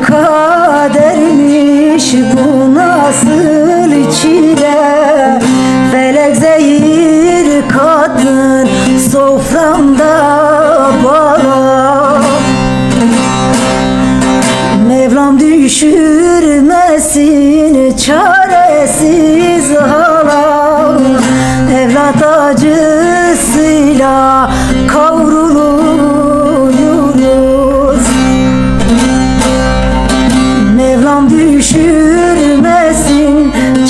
kadermiş bu nasıl çile? Felek zehir katın soframda bana. Mevlam düşürmesin çaresiz hala. Evlat acı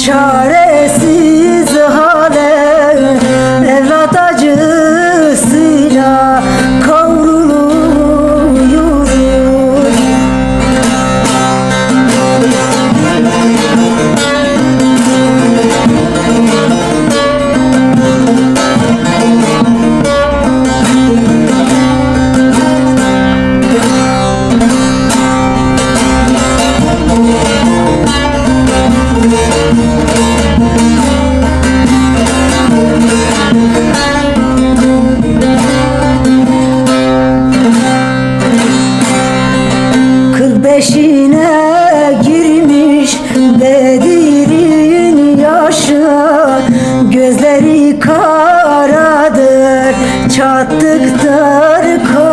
সরেছি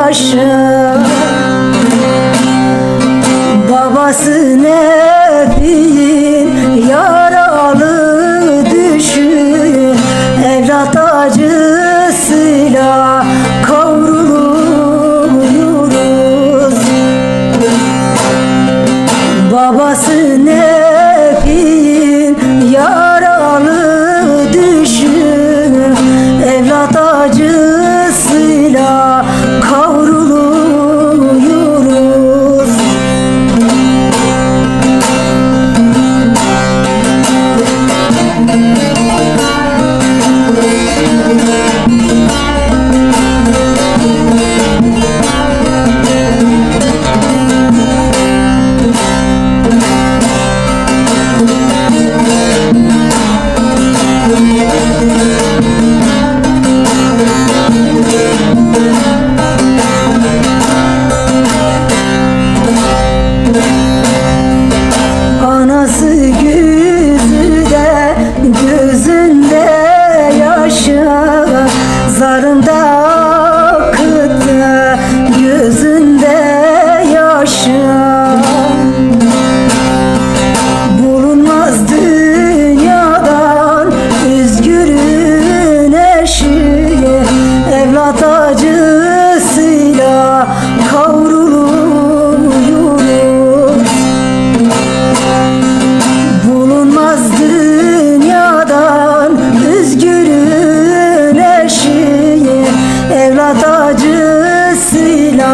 karşı Babası ne? acısıyla